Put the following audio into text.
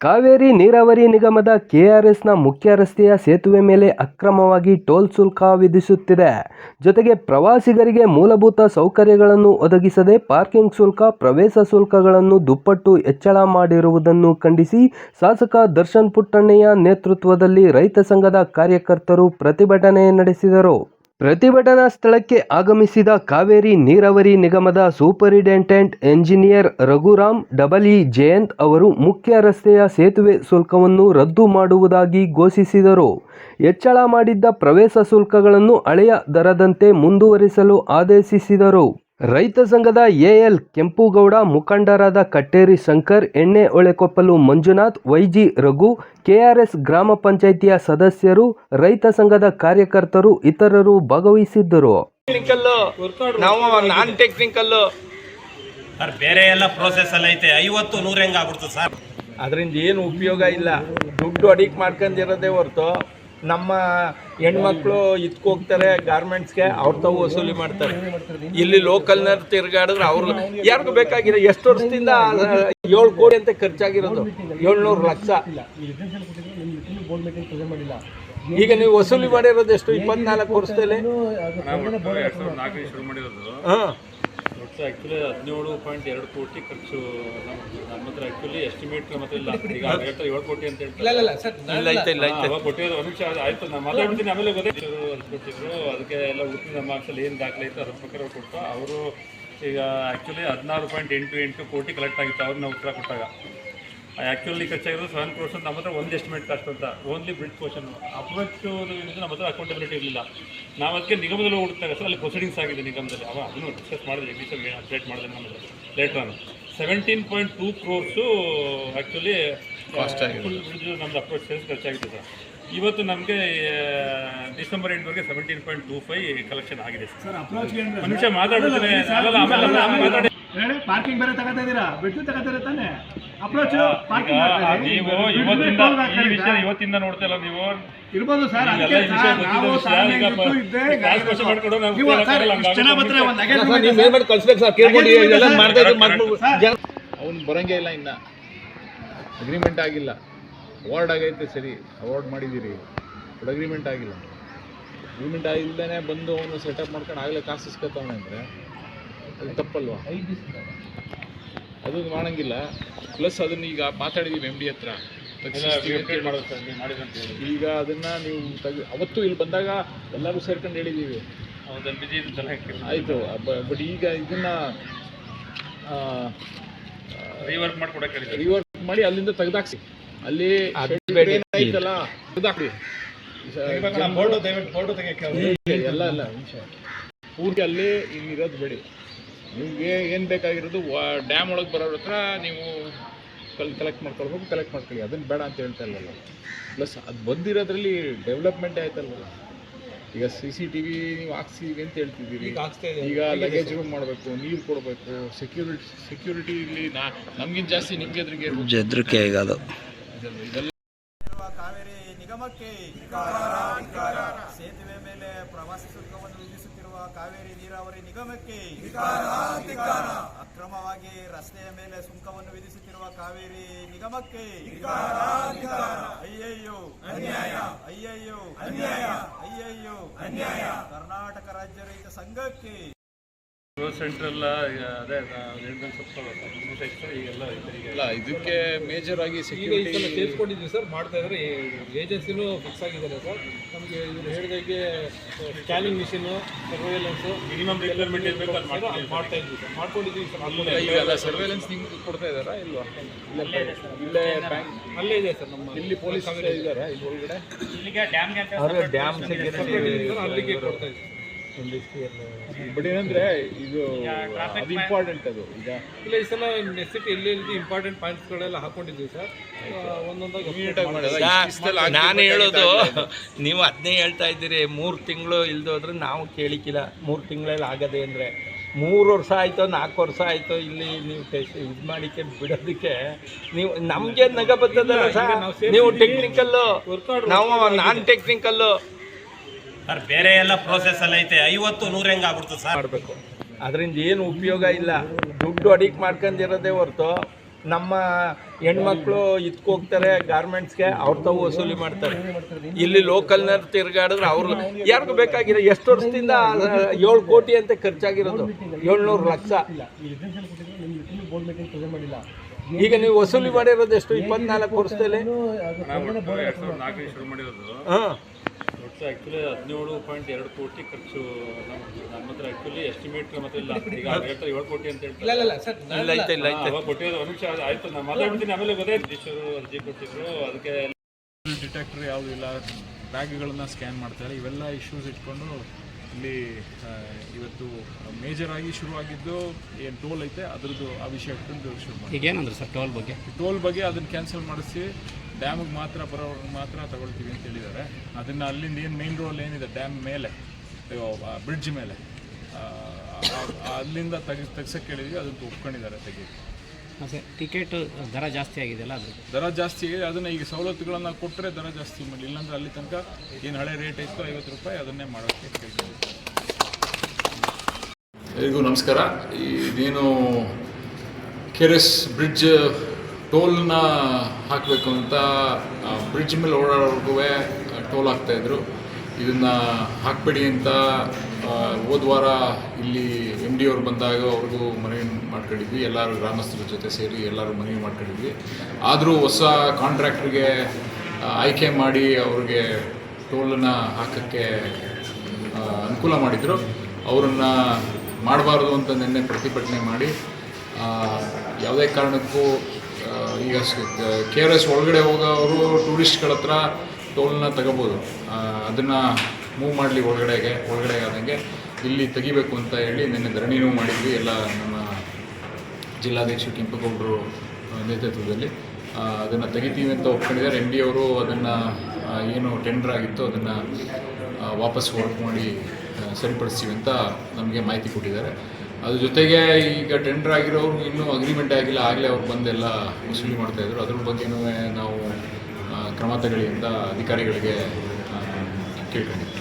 ಕಾವೇರಿ ನೀರಾವರಿ ನಿಗಮದ ಕೆಆರ್ಎಸ್ನ ಮುಖ್ಯ ರಸ್ತೆಯ ಸೇತುವೆ ಮೇಲೆ ಅಕ್ರಮವಾಗಿ ಟೋಲ್ ಶುಲ್ಕ ವಿಧಿಸುತ್ತಿದೆ. ಜೊತೆಗೆ ಪ್ರವಾಸಿಗರಿಗೆ ಮೂಲಭೂತ ಸೌಕರ್ಯಗಳನ್ನು ಒದಗಿಸದೆ ಪಾರ್ಕಿಂಗ್ ಶುಲ್ಕ, ಪ್ರವೇಶ ಶುಲ್ಕಗಳನ್ನು ದುಪ್ಪಟ್ಟು ಹೆಚ್ಚಳ ಮಾಡಿರುವುದನ್ನು ಖಂಡಿಸಿ ಶಾಸಕ ದರ್ಶನ್ ಪುಟ್ಟಣ್ಣಯ್ಯ ನೇತೃತ್ವದಲ್ಲಿ ರೈತ ಸಂಘದ ಕಾರ್ಯಕರ್ತರು ಪ್ರತಿಭಟನೆ ನಡೆಸಿದರು. ಪ್ರತಿಭಟನಾ ಸ್ಥಳಕ್ಕೆ ಆಗಮಿಸಿದ ಕಾವೇರಿ ನೀರಾವರಿ ನಿಗಮದ ಸೂಪರಿಂಟೆಂಡೆಂಟ್ ಎಂಜಿನಿಯರ್ ರಘುರಾಮ್ ಡಬಲ್ ಜಯಂತ್ ಅವರು ಮುಖ್ಯ ರಸ್ತೆಯ ಸೇತುವೆ ಶುಲ್ಕವನ್ನು ರದ್ದು ಮಾಡುವುದಾಗಿ ಘೋಷಿಸಿದರು. ಹೆಚ್ಚಳ ಮಾಡಿದ್ದ ಪ್ರವೇಶ ಶುಲ್ಕಗಳನ್ನು ಹಳೆಯ ದರದಂತೆ ಮುಂದುವರಿಸಲು ಆದೇಶಿಸಿದರು. ರೈತ ಸಂಘದ ಎಎಲ್ ಕೆಂಪುಗೌಡ ಮುಖಂಡರಾದ ಕಟ್ಟೇರಿ ಶಂಕರ್ ಎಣ್ಣೆ Olekoppalu Manjunath Y G Raghu KRS ಗ್ರಾಮ ಪಂಚಾಯಿತಿಯ ಸದಸ್ಯರು ರೈತ ಸಂಘದ ಕಾರ್ಯಕರ್ತರು ಇತರರು ಭಾಗವಹಿಸಿದ್ದರು. ನಾವು ನಾನ್ ಟೆಕ್ನಿಕಲ್ ಸರ್ ಬೇರೆ ಎಲ್ಲ ಪ್ರೋಸೆಸ್ ಅಲ್ಲಿ ಐತೆ. ಐವತ್ತು ನೂರ ಹೆಂಗ ಆಗ್ಬಿಡ್ತು ಸರ್? ಅದರಿಂದ ಏನು ಉಪಯೋಗ ಇಲ್ಲ. ದುಡ್ಡು ಅಡಿಕ್ ಮಾಡ್ಕೊಂಡಿರೋದೇ ಹೊರ್ತು ನಮ್ಮ ಹೆಣ್ಮಕ್ಳು ಇದ್ಕೋಗ್ತಾರೆ ಗಾರ್ಮೆಂಟ್ಸ್ಗೆ ಅವ್ರ ತಾವು ವಸೂಲಿ ಮಾಡ್ತಾರೆ. ಇಲ್ಲಿ ಲೋಕಲ್ನವ್ರು ತಿರ್ಗಾಡಿದ್ರೆ ಅವ್ರು ಯಾರಿಗೂ ಬೇಕಾಗಿರೋ ಎಷ್ಟು ವರ್ಷದಿಂದ ಏಳು ಕೋಟಿ ಅಂತ ಖರ್ಚಾಗಿರೋದು. ಏಳ್ನೂರು ಲಕ್ಷ. ಈಗ ನೀವು ವಸೂಲಿ ಮಾಡಿರೋದು ಎಷ್ಟು? ಇಪ್ಪತ್ನಾಲ್ಕು ವರ್ಷದಲ್ಲಿ? ಹಾಂ. ಒಟ್ಟು ಆ್ಯಕ್ಚುಲಿ ಹದಿನೇಳು ಪಾಯಿಂಟ್ ಎರಡು ಕೋಟಿ ಖರ್ಚು ನಮ್ಮ ನಮ್ಮ ಹತ್ರ ಆ್ಯಕ್ಚುಲಿ ಎಸ್ಟಿಮೇಟ್ ನಮ್ಮ ಹತ್ರ ಇಲ್ಲ. ಈಗ ಹೇಳ್ತಾರೆ ಏಳು ಕೋಟಿ ಅಂತ ಹೇಳ್ತಾರೆ. ನಿಮಿಷ ಅದು ಆಯ್ತು ನಾನು ಮಾತಾಡ್ತೀನಿ. ಆಮೇಲೆ ಗೊತ್ತಿದ್ರು ಅಂತ ಕೊಟ್ಟಿದ್ರು. ಅದಕ್ಕೆ ಎಲ್ಲ ಉಳಿದ ನಮ್ಮ ಮಾರ್ಕ್ಸಲ್ಲಿ ಏನು ದಾಖಲೆ ಇತ್ತು ಅದ್ರ ಪ್ರಕಾರ ಕೊಟ್ಟ ಕೊಟ್ಟು ಅವರು ಈಗ ಆ್ಯಕ್ಚುಲಿ ಹದಿನಾರು ಪಾಯಿಂಟ್ ಎಂಟು ಎಂಟು ಕೋಟಿ ಕಲೆಕ್ಟ್ ಆಗಿತ್ತು. ಅವ್ರನ್ನ ಉತ್ತರ ಕೊಟ್ಟಾಗ. ಆ್ಯಕ್ಚುಲಿ ಖರ್ಚಾಗಿರೋದು ಸೆವೆನ್ ಕ್ರೋರ್ಸ್ ಅಂತ ನಮ್ಮ ಹತ್ರ ಒಂದು ಎಸ್ಟಿಮೇಟ್ ಕಾಸ್ಟ್ ಅಂತ. ಓನ್ಲಿ ಬ್ರಿಡ್ ಪೋರ್ಷನ್ ಅಪ್ರೋಚ್ ನಮ್ಮ ಹತ್ರ ಅಕೌಂಟಬಿಲಿಟಿ ಇರಲಿಲ್ಲ. ನಾವು ಅದಕ್ಕೆ ನಿಗಮದಲ್ಲಿ ಹುಡುಕ್ತಾರೆ ಸರ್ ಅಲ್ಲಿ ಪ್ರೊಸೀಡಿಂಗ್ಸ್ ಆಗಿದೆ ನಿಗಮದಲ್ಲಿ. ಅವ ಅದನ್ನು ಡಿಸ್ಕಸ್ ಮಾಡಿದೆ ಜಗದೀಶ್ ಅಪ್ಡೇಟ್ ಮಾಡಿದೆ ನಮ್ಮದು later on seventeen point two crores actually full bridge ನಮ್ದು ಅಪ್ರೋಚ್ ಸೇಲ್ಸ್ ಖರ್ಚಾಗಿದೆ ಸರ್. ಇವತ್ತು ನಮಗೆ December ಎಂಟ್ವರೆಗೆ seventeen point two five collection ಆಗಿದೆ ಸರ್. ಮನುಷ್ಯ ನಿಮಿಷ ಹೇಳಿ ಪಾರ್ಕಿಂಗ್ ಬೇರೆ ತಗೋತಾ ಇದೀರಾ? ಬಿಟ್ಟು ತಗೋತೀರಾ ತಾನೆ? ಅಪ್ರೋಚ್ ನೀವು ಇವತ್ತಿಂದ ಈ ವಿಷಯ ಇವತ್ತಿಂದ ನೋಡ್ತಾ ಇಲ್ಲ ನೀವು. ಇರ್ಬೋದು ಸರ್ ಎಲ್ಲ ಅದಕ್ಕೆ ಈ ವಿಷಯ ನಾವು ಗೊತ್ತಿರೋ ವಿಷಯ, ಸಾಧನೆ ಈಗ ಇದ್ದು ಇದ್ದೇ ಪ- ಕಾಸು ಖರ್ಚು ಮಾಡ್ಕೊಂಡು ನಾವು ನೀವು ಉಪಯೋಗ ಸರ್, ಆಗಲ್ಲ, ಇಷ್ಟು ಜನ ಹಂಗಾಗಿ ಬರ್ತಾರೆ ಒಂದು ನಗೆ ಸರ್, ನೀವು ಮೇಲ್ ಮಾಡಿ ಕಳ್ಸ್ಬೇಕು ಸರ್ ಕೇಳ್ಕೊಂಡು ಇದೆಲ್ಲ ಮಾಡ್ತಾ ಇದ್ರು ಮಾಡ್ಬಿಡ್ಬೋದು ಅವ್ನು ಬರೋಂಗೇ ಇಲ್ಲ ಇನ್ನ. ಅಗ್ರಿಮೆಂಟ್ ಆಗಿಲ್ಲ. ಅವಾರ್ಡ್ ಆಗೈತೆ ಸರಿ. ಅವಾರ್ಡ್ ಮಾಡಿದ್ದೀರಿ. ಬಟ್ ಅಗ್ರಿಮೆಂಟ್ ಆಗಿಲ್ಲ. ಅಗ್ರಿಮೆಂಟ್ ಆಗಿಲ್ದೇ ಬಂದು ಅವನು ಸೆಟಪ್ ಮಾಡ್ಕೊಂಡು ಆಗಲೇ ಕಾಸು ಇಸ್ಕೊತಾವನೆ ಅಂದರೆ. ಅದು ತಪ್ಪಲ್ವಾ? ಅದು ಮಾಡಂಗಿಲ್ಲ. ಪ್ಲಸ್ ಅದನ್ನ ಈಗ ಮಾತಾಡಿದೀವಿ ಎಂ ಡಿ ಹತ್ರ. ಈಗ ಅದನ್ನ ನೀವು ತೆಗೆ ಅವತ್ತು ಇಲ್ಲಿ ಬಂದಾಗ ಎಲ್ಲರೂ ಸೇರ್ಕೊಂಡು ಹೇಳಿದೀವಿ. ಆಯ್ತು ಬಟ್ ಈಗ ಇದನ್ನ ರಿವರ್ಕ್ ಮಾಡಿ ಕೊಡಕ್ಕೆ ರಿವರ್ಕ್ ಮಾಡಿ ಅಲ್ಲಿಂದ ತೆಗ್ದಾಕ್ಸಿ. ಅಲ್ಲಿ ಐತಲ್ಲ ತೆಗ್ದಾಕ್ರಿ ಎಲ್ಲ ಎಲ್ಲ ಪೂರ್ತಿ ಅಲ್ಲಿ ಇರೋದು ಬೇಡಿ. ನಿಮಗೆ ಏನು ಬೇಕಾಗಿರೋದು ಡ್ಯಾಮ್ ಒಳಗೆ ಬರೋರ ಹತ್ರ ನೀವು ಕಲ್ ಕಲೆಕ್ಟ್ ಮಾಡ್ಕೊಳ್ಬೇಕು ಕಲೆಕ್ಟ್ ಮಾಡ್ಕೊಳ್ಳಿ. ಅದನ್ನು ಬೇಡ ಅಂತ ಹೇಳ್ತಾ ಇಲ್ಲಲ್ಲ. ಪ್ಲಸ್ ಅದು ಬಂದಿರೋದ್ರಲ್ಲಿ ಡೆವಲಪ್ಮೆಂಟ್ ಆಯ್ತಲ್ಲ ಈಗ ಸಿ ಸಿ ಟಿ ವಿ ನೀವು ಹಾಕ್ಸಿದೀವಿ ಅಂತ ಹೇಳ್ತಿದ್ದೀವಿ ಈಗ ಲಗೇಜ್ ರೂಮ್ ಮಾಡಬೇಕು ನೀರು ಕೊಡಬೇಕು ಸೆಕ್ಯೂರಿಟಿ ಸೆಕ್ಯೂರಿಟಿ ಇಲ್ಲಿ ನಾ ನಮಗಿಂತ ಜಾಸ್ತಿ ನಿಮ್ಗೆ ಎದುರಿಗೆ ಇರ್ಬೇಕು. ಈಗ ಅದು. ಇದೆಲ್ಲ ಕಾವೇರಿ ನಿಗಮಕ್ಕೆ ಸೇತುವೆ ಮೇಲೆ ಪ್ರವಾಸಿ ಶುಲ್ಕವನ್ನು ವಿಧಿಸುತ್ತಿರುವ ಕಾವೇರಿ ನೀರಾವರಿ ನಿಗಮಕ್ಕೆ ಅಕ್ರಮವಾಗಿ ರಸ್ತೆಯ ಮೇಲೆ ಸುಂಕವನ್ನು ವಿಧಿಸುತ್ತಿರುವ ಕಾವೇರಿ ನಿಗಮಕ್ಕೆ ಅಯ್ಯಯ್ಯೋ ಅನ್ಯಾಯ. ಅಯ್ಯಯ್ಯೋ ಅನ್ಯಾಯ. ಅಯ್ಯಯ್ಯೋ ಅನ್ಯಾಯ. ಕರ್ನಾಟಕ ರಾಜ್ಯ ರೈತ ಸಂಘಕ್ಕೆ ಸೆಂಟ್ರಲ್ ಅದೇ ಹೇಳ್ದಂಗೆ ಸ್ವಲ್ಪ ನಿಮಿಷ ಇತ್ತು ಈಗೆಲ್ಲ ಇಲ್ಲ ಇದಕ್ಕೆ ಮೇಜರ್ ಆಗಿ ಸೆಕ್ಯೂರಿಟಿ ಸೇರಿಸ್ಕೊಂಡಿದ್ವಿ ಸರ್ ಮಾಡ್ತಾ ಇದ್ದಾರೆ ಏಜೆನ್ಸಿನೂ ಫಿಕ್ಸ್ ಆಗಿದ್ದಾರೆ ಸರ್. ನಮಗೆ ಇವರು ಹೇಳಿದಾಗೆ scanning machine surveillance minimum requirement ಇರಬೇಕು ಅದು ಮಾಡ್ತೀವಿ ಮಾಡ್ತಾ ಇದ್ವಿ ಸರ್. ಮಾಡ್ಕೊಂಡಿದ್ವಿ ಸರ್ ಈಗೆಲ್ಲ ಸರ್ವೇಲೆನ್ಸ್ ನಿಮ್ಗೆ ಕೊಡ್ತಾ ಇದ್ದಾರಾ ಇಲ್ವಾ? ಇಲ್ಲೇ ಇಲ್ಲೇ ಬ್ಯಾಂಕ್ ಅಲ್ಲೇ ಇದೆ ಸರ್ ನಮ್ಮ ಇಲ್ಲಿ ಪೊಲೀಸ್ ಇದ್ದಾರಾ ಇಲ್ಲಿ ಒಳಗಡೆ? ಡ್ಯಾಮ್ ಸರ್ ಅಲ್ಲಿಗೆ ಕೊಡ್ತಾ ಇದ್ದೀವಿ. ಬಟ್ ಏನಂದ್ರೆ ಇದು ಅದು ಇಂಪಾರ್ಟೆಂಟ್ ಅದು. ಈಗ ಇಲ್ಲ ಈ ಸಲ ನೆಸಿಟಿ ಎಲ್ಲಿ ಎಲ್ಲಿ ಇಂಪಾರ್ಟೆಂಟ್ ಪಾಯಿಂಟ್ಸ್ಗಳೆಲ್ಲ ಹಾಕೊಂಡಿದ್ದೀವಿ ಸರ್. ಒಂದೊಂದಾಗಿ ನಾನು ಹೇಳೋದು ನೀವು ಅದನ್ನೇ ಹೇಳ್ತಾ ಇದ್ದೀರಿ ಮೂರು ತಿಂಗಳು ಇಲ್ದೋದ್ರೆ ನಾವು ಕೇಳಿಕಿಲ್ಲ ಮೂರು ತಿಂಗಳಲ್ಲಿ ಆಗದೆ ಅಂದರೆ ಮೂರು ವರ್ಷ ಆಯಿತು ನಾಲ್ಕು ವರ್ಷ ಆಯಿತು ಇಲ್ಲಿ ನೀವು ಟೆಸ್ಟ್ ಇದು ಮಾಡಿಕೆ ಬಿಡೋದಕ್ಕೆ ನೀವು ನಮಗೆ ನಗ ಬರ್ತದಲ್ಲ ಸರ್. ನೀವು ಟೆಕ್ನಿಕಲ್ಲು ನಾವು ನಾನ್ ಟೆಕ್ನಿಕಲ್ಲು ಸರ್ ಬೇರೆ ಎಲ್ಲ ಪ್ರೋಸೆಸ್ ಎಲ್ಲ ಐತೆ. ಐವತ್ತು ನೂರ ಹೆಂಗ್ ಆಗ್ಬಿಡ್ತು ಸರ್? ಮಾಡಬೇಕು. ಅದರಿಂದ ಏನು ಉಪಯೋಗ ಇಲ್ಲ. ದುಡ್ಡು ಅಡಿಕ್ ಮಾಡ್ಕೊಂಡಿರೋದೇ ಹೊರತು ನಮ್ಮ ಹೆಣ್ಮಕ್ಳು ಇದ್ಕೋಗ್ತಾರೆ ಗಾರ್ಮೆಂಟ್ಸ್ಗೆ ಅವ್ರ ತಾವು ವಸೂಲಿ ಮಾಡ್ತಾರೆ. ಇಲ್ಲಿ ಲೋಕಲ್ನವ್ರು ತಿರುಗಾಡಿದ್ರೆ ಅವ್ರು ಯಾರಿಗೂ ಬೇಕಾಗಿರೋ ಎಷ್ಟು ವರ್ಷದಿಂದ ಏಳು ಕೋಟಿ ಅಂತ ಖರ್ಚಾಗಿರೋದು. ಏಳ್ನೂರು ಲಕ್ಷ. ಈಗ ನೀವು ವಸೂಲಿ ಮಾಡಿರೋದು ಎಷ್ಟು? ಇಪ್ಪತ್ನಾಲ್ಕು ವರ್ಷದಲ್ಲಿ? ಹಾಂ. ಒಟ್ಟು ಆ್ಯಕ್ಚುಲಿ ಹದಿನೇಳು ಪಾಯಿಂಟ್ ಎರಡು ಕೋಟಿ ಖರ್ಚು ನಮ್ಮ ನಮ್ಮ ಹತ್ರ ಆ್ಯಕ್ಚುಲಿ ಎಸ್ಟಿಮೇಟ್ ಮತ್ತೆ ಇಲ್ಲ. ಈಗ ಹೇಳ್ತಾರೆ ಏಳು ಕೋಟಿ ಅಂತ ಹೇಳ್ತಾರೆ. ಇಲ್ಲ ಐತೆ ಇಲ್ಲ ಐತೆ ಅವಾಗ ಕೊಟ್ಟಿರೋದು ಒಂದು ನಿಮಿಷ ಆಯ್ತು. ನಾನು ಮಾತಾಡ್ತೀನಿ. ಆಮೇಲೆ ಗೊತ್ತಾಯ್ತು. ಜೀಶರು ಅರ್ಜಿ ಕೊಟ್ಟಿದ್ರು. ಅದಕ್ಕೆ ಡಿಟೆಕ್ಟರ್ ಯಾವುದು ಇಲ್ಲ. ಬ್ಯಾಗ್ಗಳನ್ನು ಸ್ಕ್ಯಾನ್ ಮಾಡ್ತಾರೆ. ಇವೆಲ್ಲ ಇಶ್ಯೂಸ್ ಇಟ್ಕೊಂಡು ಇಲ್ಲಿ ಇವತ್ತು ಮೇಜರ್ ಆಗಿ ಶುರುವಾಗಿದ್ದು ಏನು ಟೋಲ್ ಐತೆ ಅದ್ರದ್ದು ಆ ವಿಷಯ ಇಟ್ಕೊಂಡು ಶುರು ಮಾಡಿ ಈಗ ಏನಂದ್ರೆ ಸರ್ ಟೋಲ್ ಬಗ್ಗೆ? ಟೋಲ್ ಬಗ್ಗೆ ಅದನ್ನು ಕ್ಯಾನ್ಸಲ್ ಮಾಡಿಸಿ. ಡ್ಯಾಮಿಗೆ ಮಾತ್ರ ಬರೋರ್ಗೆ ಮಾತ್ರ ತಗೊಳ್ತೀವಿ ಅಂತ ಹೇಳಿದ್ದಾರೆ. ಅದನ್ನು ಅಲ್ಲಿಂದ ಏನು ಮೇನ್ ರೋಲ್ ಏನಿದೆ? ಡ್ಯಾಮ್ ಮೇಲೆ ಬ್ರಿಡ್ಜ್ ಮೇಲೆ. ಅಲ್ಲಿಂದ ತೆಗಿ ತೆಗ್ಸಕ್ಕೆ ಹೇಳಿದ್ವಿ ಅದನ್ನು ಒಪ್ಕೊಂಡಿದ್ದಾರೆ ತೆಗೀವಿ ಮತ್ತೆ ಟಿಕೆಟ್ ದರ ಜಾಸ್ತಿ ಆಗಿದೆಯಲ್ಲ ಅದು? ದರ ಜಾಸ್ತಿ ಆಗಿದೆ ಅದನ್ನು ಈಗ ಸವಲತ್ತುಗಳನ್ನು ಕೊಟ್ಟರೆ ದರ ಜಾಸ್ತಿ ಮಾಡಿ ಇಲ್ಲಾಂದ್ರೆ ಅಲ್ಲಿ ತನಕ ಏನು ಹಳೆ ರೇಟ್ ಇತ್ತು ಐವತ್ತು ರೂಪಾಯಿ ಅದನ್ನೇ ಮಾಡೋಕ್ಕೆ ಕೇಳ್ತೀವಿ ಎಲ್ರಿಗೂ ನಮಸ್ಕಾರ. ಇದೇನು ಕೆ ಆರ್ ಎಸ್ ಬ್ರಿಡ್ಜ್ ಟೋಲ್ನ ಹಾಕಬೇಕು ಅಂತ ಬ್ರಿಡ್ಜ್ ಮೇಲೆ ಓಡಾಡೋರ್ಗೂ ಟೋಲ್ ಹಾಕ್ತಾಯಿದ್ರು ಇದನ್ನು ಹಾಕಬೇಡಿ ಅಂತ ಹೋದ ವಾರ ಇಲ್ಲಿ ಎಂ ಡಿ ಅವ್ರು ಬಂದಾಗ ಅವ್ರಿಗೂ ಮನವಿ ಮಾಡ್ಕೊಂಡಿದ್ವಿ. ಎಲ್ಲರೂ ಗ್ರಾಮಸ್ಥರ ಜೊತೆ ಸೇರಿ ಎಲ್ಲರೂ ಮನವಿ ಮಾಡ್ಕೊಂಡಿದ್ವಿ. ಆದರೂ ಹೊಸ ಕಾಂಟ್ರಾಕ್ಟ್ರಿಗೆ ಆಯ್ಕೆ ಮಾಡಿ ಅವ್ರಿಗೆ ಟೋಲನ್ನು ಹಾಕೋಕ್ಕೆ ಅನುಕೂಲ ಮಾಡಿದರು. ಅವರನ್ನು ಮಾಡಬಾರ್ದು ಅಂತ ನಿನ್ನೆ ಪ್ರತಿಭಟನೆ ಮಾಡಿ ಯಾವುದೇ ಕಾರಣಕ್ಕೂ ಈಗ ಕೆ ಆರ್ ಎಸ್ ಒಳಗಡೆ ಹೋಗೋರು ಟೂರಿಸ್ಟ್ಗಳ ಹತ್ರ ಟೋಲ್ನ ತಗೋಬೋದು. ಅದನ್ನು ಮೂವ್ ಮಾಡಲಿ ಒಳಗಡೆಗೆ, ಒಳಗಡೆ ಆದಂಗೆ ಇಲ್ಲಿ ತೆಗಿಬೇಕು ಅಂತ ಹೇಳಿ ನಿನ್ನೆ ಧರಣಿನೂ ಮಾಡಿದ್ವಿ. ಎಲ್ಲ ನಮ್ಮ ಜಿಲ್ಲಾಧ್ಯಕ್ಷರು ಕೆಂಪೇಗೌಡರು ನೇತೃತ್ವದಲ್ಲಿ. ಅದನ್ನು ತೆಗಿತೀವಿ ಅಂತ ಒಪ್ಕೊಂಡಿದ್ದಾರೆ. ಎಂ ಡಿ ಅವರು ಅದನ್ನು ಏನು ಟೆಂಡರ್ ಆಗಿತ್ತು ಅದನ್ನು ವಾಪಸ್ ವರ್ಕ್ ಮಾಡಿ ಸರಿಪಡಿಸ್ತೀವಿ ಅಂತ ನಮಗೆ ಮಾಹಿತಿ ಕೊಟ್ಟಿದ್ದಾರೆ. ಅದ್ರ ಜೊತೆಗೆ ಈಗ ಟೆಂಡರ್ ಆಗಿರೋರು ಇನ್ನೂ ಅಗ್ರಿಮೆಂಟ್ ಆಗಿಲ್ಲ, ಆಗಲೇ ಅವ್ರು ಬಂದೆಲ್ಲ ವಸೂಲಿ ಮಾಡ್ತಾಯಿದ್ರು ಅದ್ರ ಬಗ್ಗೆನೂ ನಾವು ಕ್ರಮ ಅಧಿಕಾರಿಗಳಿಗೆ ಕೇಳ್ಕೊಂಡಿದ್ದೀವಿ